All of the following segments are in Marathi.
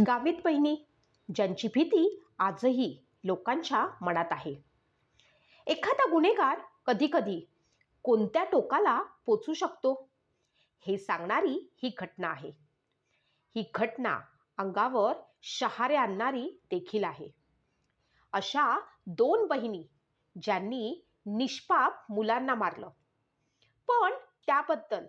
गावीत बहिणी ज्यांची भीती आजही लोकांच्या मनात आहे. एखादा गुन्हेगार कधीकधी कोणत्या टोकाला पोचू शकतो? हे सांगणारी ही घटना आहे. ही घटना अंगावर शहारे आणणारी देखील आहे. अशा दोन बहिणी ज्यांनी निष्पाप मुलांना मारलं. पण त्याबद्दल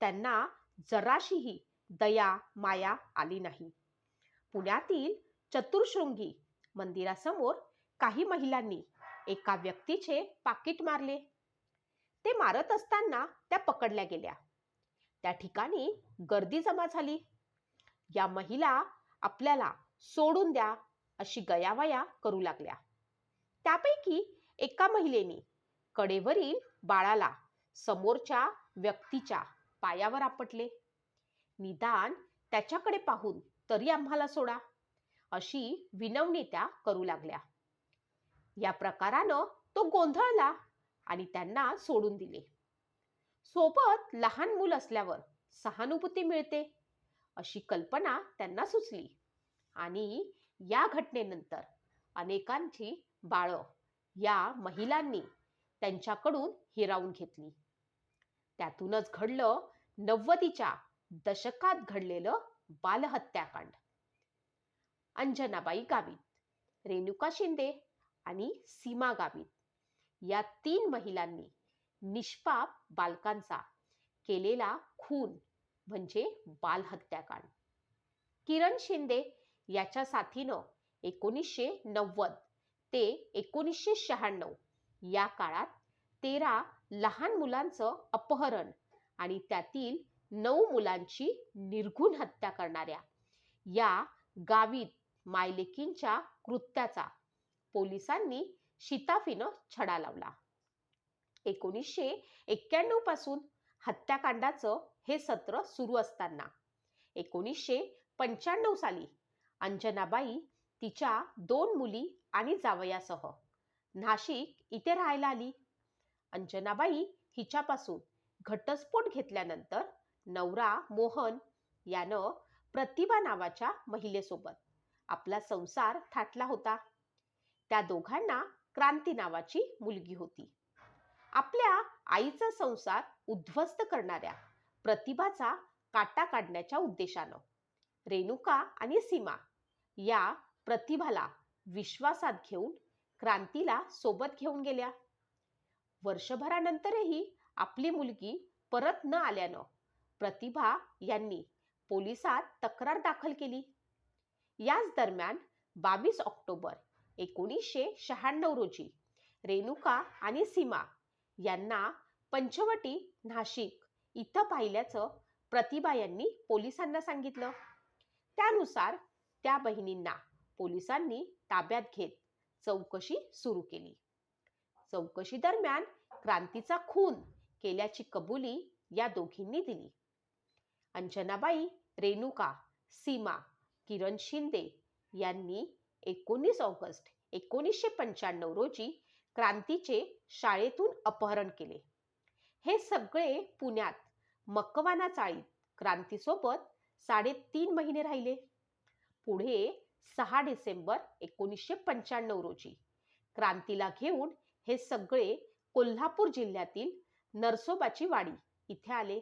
त्यांना जराशीही दया माया आली नाही. पुण्यातील चतुर्शृंगी मंदिरासमोर काही महिलांनी एका व्यक्तीचे पाकिट मारले. ते मारत असताना त्या पकडल्या गेल्या. त्या ठिकाणी गर्दी जमा झाली. या महिला आपल्याला सोडून द्या अशी गयावया करू लागल्या. त्यापैकी एका महिलेने कडेवरील बाळाला समोरच्या व्यक्तीच्या पायावर आपटले. निदान त्याच्याकडे पाहून तरी आम्हाला सोडा. अशी विनवणी त्या करू लागल्या. या प्रकारानं तो गोंधळला आणि त्यांना सोडून दिले. सोबत लहान मूल असल्यावर सहानुभूती मिळते अशी कल्पना त्यांना सुचली. आणि या घटनेनंतर अनेकांची बाळं या महिलांनी त्यांच्याकडून हिरावून घेतली. त्यातूनच घडलं नव्वदीच्या दशकात घडलेलं बालहत्याकांड. अंजनाबाई गावित रेणुका शिंदे आणि सीमा गावित या तीन महिलांनी निष्पाप बालकांचा केलेला खून म्हणजे बालहत्याकांड. किरण शिंदे याच्या साथीनं एकोणीसशे नव्वद ते एकोणीसशे शहाण्णव या काळात तेरा लहान मुलांचं अपहरण आणि त्यातील नऊ मुलांची निर्घुण हत्या करणाऱ्या या गावीत मायलेकींच्या कृत्याचा पोलिसांनी शिताफीनं छडा लावला. एकोणीसशे एक्क्याण्णवपासून हत्याकांडाचं हे सत्र सुरू असताना एकोणीसशे पंच्याण्णव साली अंजनाबाई तिच्या दोन मुली आणि जावयासह नाशिक इथे राहायला आली. अंजनाबाई हिच्यापासून घटस्फोट घेतल्यानंतर नवरा मोहन यानं प्रतिभा नावाच्या महिलेसोबत आपला संसार थाटला होता. त्या दोघांना क्रांती नावाची मुलगी होती. आपल्या आईचा संसार उद्ध्वस्त करणाऱ्या प्रतिभाचा काटा काढण्याच्या उद्देशानं रेणुका आणि सीमा या प्रतिभाला विश्वासात घेऊन क्रांतीला सोबत घेऊन गेल्या. वर्षभरानंतरही आपली मुलगी परत न आल्यानं प्रतिभा यांनी पोलिसात तक्रार दाखल केली. याच दरम्यान बावीस ऑक्टोबर एकोणीसशे शहाण्णव रोजी रेणुका आणि सीमा यांना पंचवटी नाशिक इथं पाहिल्याचं प्रतिभा यांनी पोलिसांना सांगितलं. त्यानुसार त्या बहिणींना पोलिसांनी ताब्यात घेत चौकशी सुरू केली. चौकशी दरम्यान क्रांतीचा खून केल्याची कबुली या दोघींनी दिली. अंजनाबाई रेणुका सीमा किरण शिंदे यांनी एकोणीस ऑगस्ट एकोणीसशे पंच्याण्णव रोजी क्रांतीचे शाळेतून अपहरण केले. हे सगळे पुण्यात मकवाना चाळीत क्रांतीसोबत साडेतीन महिने राहिले. पुढे सहा डिसेंबर एकोणीसशे पंच्याण्णव रोजी क्रांतीला घेऊन हे सगळे कोल्हापूर जिल्ह्यातील नरसोबाची वाडी इथे आले.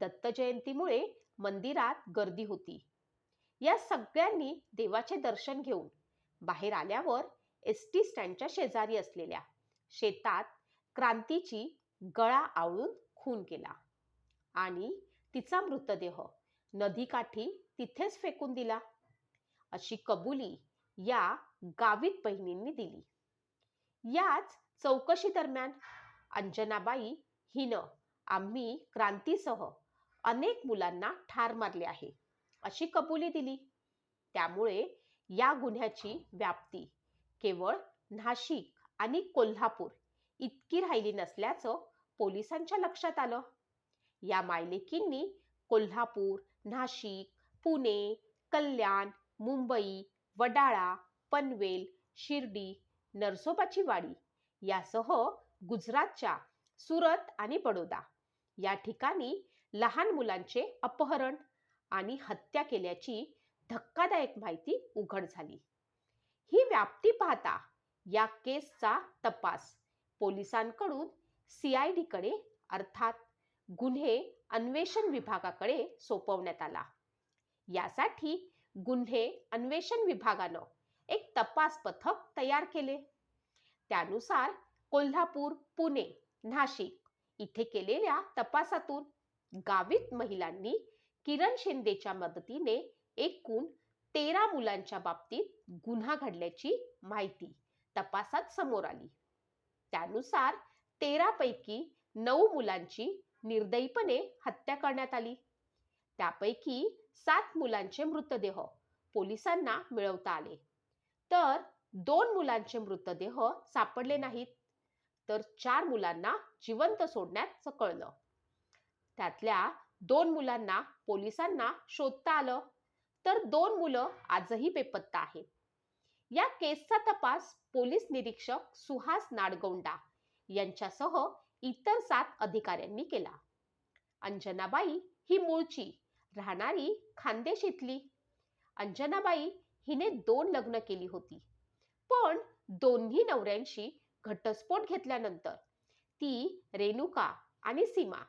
दत्तजयंतीमुळे मंदिरात गर्दी होती. या सगळ्यांनी देवाचे दर्शन घेऊन बाहेर आल्यावर एस टी स्टँडच्या शेजारी असलेल्या शेतात क्रांतीची गळा आवळून खून केला आणि तिचा मृतदेह नदीकाठी तिथेच फेकून दिला. अशी कबुली या गावित बहिणींनी दिली. याच चौकशी दरम्यान अंजनाबाई हिनं आम्ही क्रांतीसह अनेक मुलांना ठार मारले आहे. अशी कबुली दिली. त्यामुळे या गुन्ह्याची व्याप्ती केवळ नाशिक आणि कोल्हापूर इतकी राहिली नसल्याचं पोलिसांच्या लक्षात आलं. या मायलेकींनी कोल्हापूर नाशिक पुणे कल्याण मुंबई वडाळा पनवेल शिर्डी नरसोबाची वाडी यासह गुजरातच्या सुरत आणि बडोदा या ठिकाणी लहान मुलांचे अपहरण आणि हत्या केल्याची धक्कादायक माहिती उघड झाली. ही व्याप्ती पाहता या केसचा तपास पोलिसांकडून सीआयडीकडे अर्थात गुन्हे अन्वेषण विभागाकडे सोपवण्यात आला. यासाठी गुन्हे अन्वेषण विभागानं एक तपास पथक तयार केले. त्यानुसार कोल्हापूर पुणे नाशिक इथे केलेल्या तपासातून गावित महिलांनी किरण शिंदेच्या मदतीने एकूण तेरा मुलांच्या बाबतीत गुन्हा घडल्याची माहिती तपासात समोर आली. त्यानुसार तेरापैकी नऊ मुलांची निर्दयीपणे हत्या करण्यात आली. त्यापैकी सात मुलांचे मृतदेह पोलिसांना मिळवता आले. तर दोन मुलांचे मृतदेह सापडले नाहीत. तर चार मुलांना जिवंत सोडण्यात कळलं. त्यातल्या दोन मुलांना पोलिसांना शोधता आलं. तर दोन मुलं आजही बेपत्ता आहेत. या केसचा तपास पोलीस निरीक्षक सुहास नाडगोंडा यांच्यासह इतर सात अधिकाऱ्यांनी केला. अंजनाबाई ही मूळची राहणारी खानदेश इथली. अंजनाबाई हिने दोन लग्न केली होती. पण दोन्ही नवऱ्यांशी घटस्फोट घेतल्यानंतर ती रेणुका आणि सीमा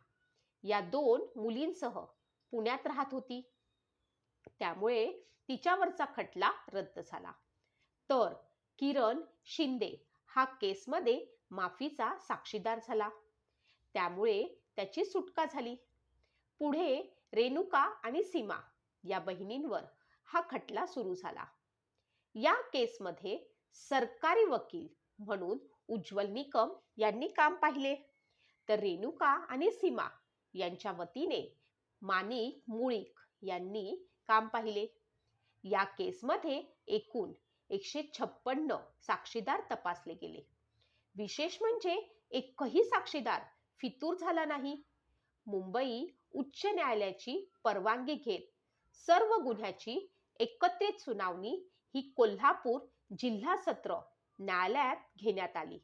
या दोन मुलींसह पुण्यात राहत होती. त्यामुळे तिच्यावरचा खटला रद्द झाला. तर किरण शिंदे हा केसमध्ये माफीचा साक्षीदार झाला. त्यामुळे त्याची सुटका झाली. पुढे रेणुका आणि सीमा या बहिणींवर हा खटला सुरू झाला. या केसमध्ये सरकारी वकील म्हणून उज्ज्वल निकम यांनी काम पाहिले. तर रेणुका आणि सीमा यांच्या वतीने माणिक मुळीक यांनी काम पाहिले. या केसमध्ये एकूण एकशे छप्पन्न साक्षीदार तपासले गेले. विशेष म्हणजे एकही साक्षीदार फितूर झाला नाही. मुंबई उच्च न्यायालयाची परवानगी घेत सर्व गुन्ह्याची एकत्रित सुनावणी ही कोल्हापूर जिल्हा सत्र न्यायालयात घेण्यात आली.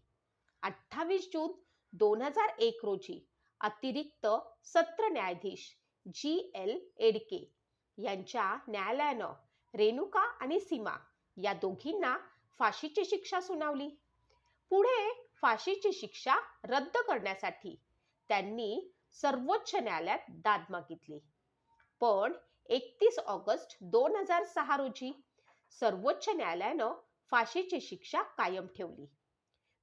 अठ्ठावीस जून दोन हजार एक रोजी अतिरिक्त सत्र न्यायाधीश जी एल एडके यांच्या न्यायालयानं रेणुका आणि सीमा या दोघींना फाशीची शिक्षा सुनावली. पुढे फाशीची शिक्षा रद्द करण्यासाठी त्यांनी सर्वोच्च न्यायालयात दाद मागितली. पण एकतीस ऑगस्ट दोन हजार सहा रोजी सर्वोच्च न्यायालयानं फाशीची शिक्षा कायम ठेवली.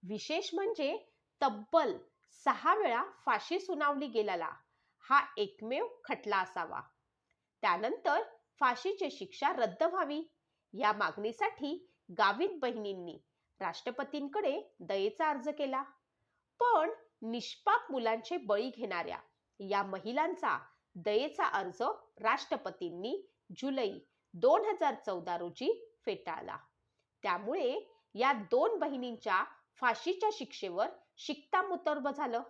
विशेष म्हणजे तब्बल सहा वेळा फाशी सुनावली गेलेला हा एकमेव खटला असावा. त्यानंतर फाशीची शिक्षा रद्द व्हावी. या मागणीसाठी गावित बहिणींनी राष्ट्रपतींकडे दयेचा अर्ज केला. पण निष्पाप मुलांचे बळी घेणाऱ्या या महिलांचा दयेचा अर्ज राष्ट्रपतींनी जुलै दोन हजार चौदा रोजी फेटाळला. त्यामुळे या दोन बहिणींच्या फाशीच्या शिक्षेवर शिक्कामोर्तब झालं.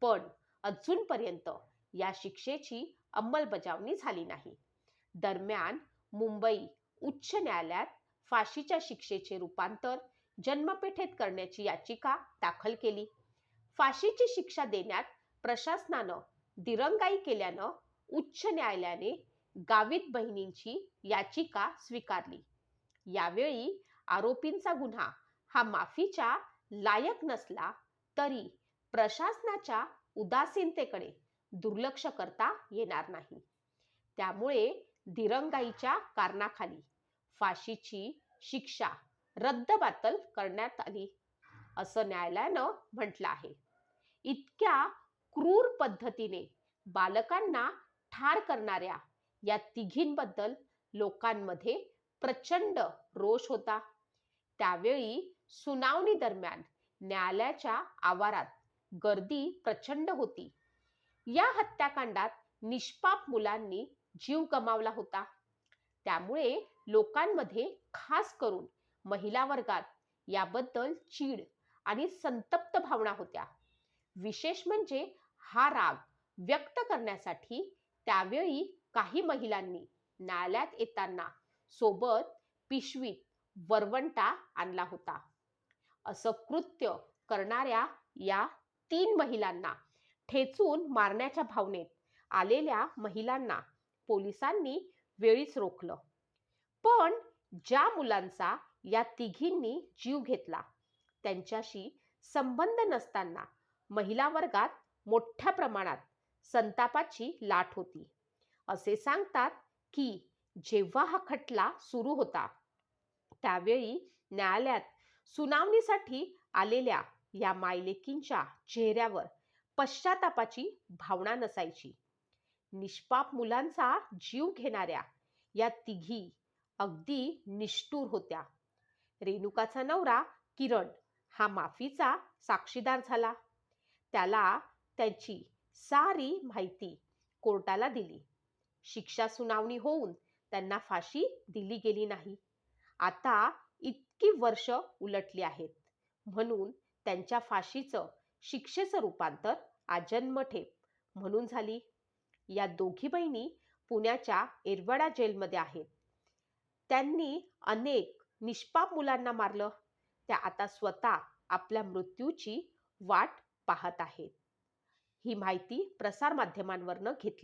पण अजूनपर्यंत या शिक्षेची अंमलबजावणी झाली नाही. दरम्यान मुंबई उच्च न्यायालयात फाशीच्या शिक्षेचे रूपांतर जन्मपेठेत करण्याची याचिका दाखल केली. फाशीची शिक्षा देण्यात प्रशासनानं दिरंगाई केल्यानं उच्च न्यायालयाने गावित बहिणींची याचिका स्वीकारली. यावेळी आरोपींचा गुन्हा हा माफीच्या लायक नसला तरी प्रशासनाच्या उदासीनतेकडे दुर्लक्ष करता येणार नाही. त्यामुळे दिरंगाईच्या कारणाखाली फाशीची शिक्षा रद्दबातल करण्यात आली असं न्यायालयानं म्हटलं आहे. इतक्या क्रूर पद्धतीने बालकांना ठार करणाऱ्या या तिघींबद्दल लोकांमध्ये प्रचंड रोष होता. त्यावेळी सुनावणी दरम्यान न्यायालयाच्या आवारात गर्दी प्रचंड होती. या हत्याकांडात निष्पाप मुलांनी जीव गमावला होता. त्यामुळे लोकांमध्ये खास करून महिला वर्गात याबद्दल चीड आणि संतप्त भावना होत्या. विशेष म्हणजे हा राग व्यक्त करण्यासाठी त्यावेळी काही महिलांनी न्यायालयात येताना सोबत पिशवीत वरवंटा आणला होता. असं कृत्य करणाऱ्या या तीन महिलांना ठेचून मारण्याच्या भावनेत आलेल्या महिलांना पोलिसांनी वेळीच रोखलं. पण ज्या मुलांचा या तिघींनी जीव घेतला त्यांच्याशी संबंध नसताना महिला वर्गात मोठ्या प्रमाणात संतापाची लाट होती. असे सांगतात की जेव्हा हा खटला सुरू होता त्यावेळी न्यायालयात सुनावणीसाठी आलेल्या या मायलेकींच्या चेहऱ्यावर पश्चातापाची भावना नसायची. निष्पाप मुलांचा जीव घेणाऱ्या या तिघी अगदी निष्ठूर होत्या. रेणुकाचा नवरा किरण हा माफीचा साक्षीदार झाला. त्याला त्याची सारी माहिती कोर्टाला दिली. शिक्षा सुनावणी होऊन त्यांना फाशी दिली गेली नाही. आता इतकी वर्ष उलटली आहेत. म्हणून त्यांच्या फाशीचं शिक्षेचं रूपांतर आजन्मठेप म्हणून झाली. या दोघी बहिणी पुण्याच्या एरवडा जेलमध्ये आहेत. त्यांनी अनेक निष्पाप मुलांना मारलं. त्या आता स्वतः आपल्या मृत्यूची वाट पाहत आहेत. ही माहिती प्रसारमाध्यमांवरनं घेतली